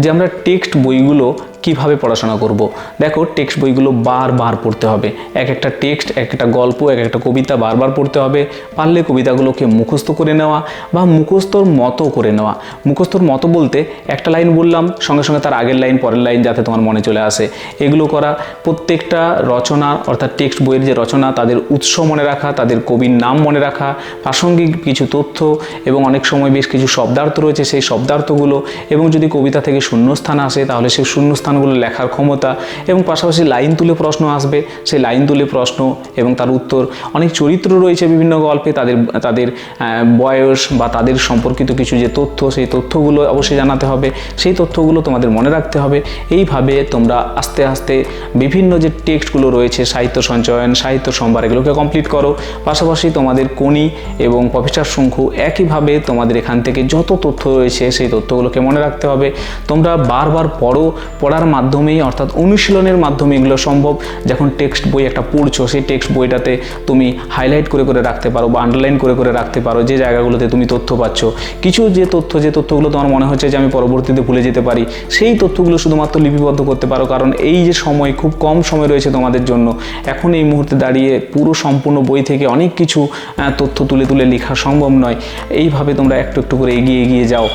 যে আমরা টেক্সট বইগুলো কীভাবে পড়াশোনা করব? দেখো টেক্সট বইগুলো বারবার পড়তে হবে। এক একটা টেক্সট এক একটা গল্প, এক একটা কবিতা বারবার পড়তে হবে। পারলে কবিতাগুলোকে মুখস্থ করে নেওয়া বা মুখস্থর মতো করে নেওয়া। মুখস্থর মতো বলতে একটা লাইন বললাম, সঙ্গে সঙ্গে তার আগের লাইন, পরের লাইন যাতে তোমার মনে চলে আসে। এগুলো করা প্রত্যেকটা রচনা, অর্থাৎ টেক্সট বইয়ের যে রচনা, তাদের উৎস মনে রাখা, তাদের কবির নাম মনে রাখা, প্রাসঙ্গিক কিছু তথ্য এবং অনেক সময় বেশ কিছু শব্দার্থ রয়েছে সেই শব্দার্থগুলো। এবং যদি কবিতা থেকে শূন্যস্থান আসে, তাহলে সেই শূন্যস্থানগুলো লেখার ক্ষমতা এবং পাশাপাশি লাইন তুলে প্রশ্ন আসবে। সেই লাইন তুলে প্রশ্ন এবং তার উত্তর, অনেক চরিত্র রয়েছে বিভিন্ন গল্পে, তাদের তাদের বয়স বা তাদের সম্পর্কিত কিছু যে তথ্য, সেই তথ্যগুলো অবশ্যই জানাতে হবে। সেই তথ্যগুলো তোমাদের মনে রাখতে হবে। এইভাবে তোমরা আস্তে আস্তে বিভিন্ন যে টেক্সটগুলো রয়েছে, সাহিত্য সঞ্চয়ন, সাহিত্য সম্ভার, এগুলোকে কমপ্লিট করো। পাশাপাশি তোমাদের কোনি এবং প্রফেসর শঙ্কু একইভাবে তোমাদের এখান থেকে যত তথ্য রয়েছে, সেই তথ্যগুলোকে মনে রাখতে হবে। তোমরা বারবার পড়ো, পড়ার মাধ্যমেই, অর্থাৎ অনুশীলনের মাধ্যমে এগুলো সম্ভব। যখন টেক্সট বই একটা পড়ছো, সেই টেক্সট বইটাতে তুমি হাইলাইট করে করে রাখতে পারো বা আন্ডারলাইন করে করে রাখতে পারো যে জায়গাগুলোতে তুমি তথ্য পাচ্ছ। কিছু যে তথ্য, যে তথ্যগুলো তোমার মনে হচ্ছে যে আমি পরবর্তীতে ভুলে যেতে পারি, সেই তথ্যগুলো শুধুমাত্র লিপিবদ্ধ করতে পারো। কারণ এই যে সময়, খুব কম সময় রয়েছে তোমাদের জন্য। এখন এই মুহূর্তে দাঁড়িয়ে পুরো সম্পূর্ণ বই থেকে অনেক কিছু তথ্য তুলে তুলে লেখা সম্ভব নয়। এইভাবে তোমরা একটু একটু করে এগিয়ে এগিয়ে যাও।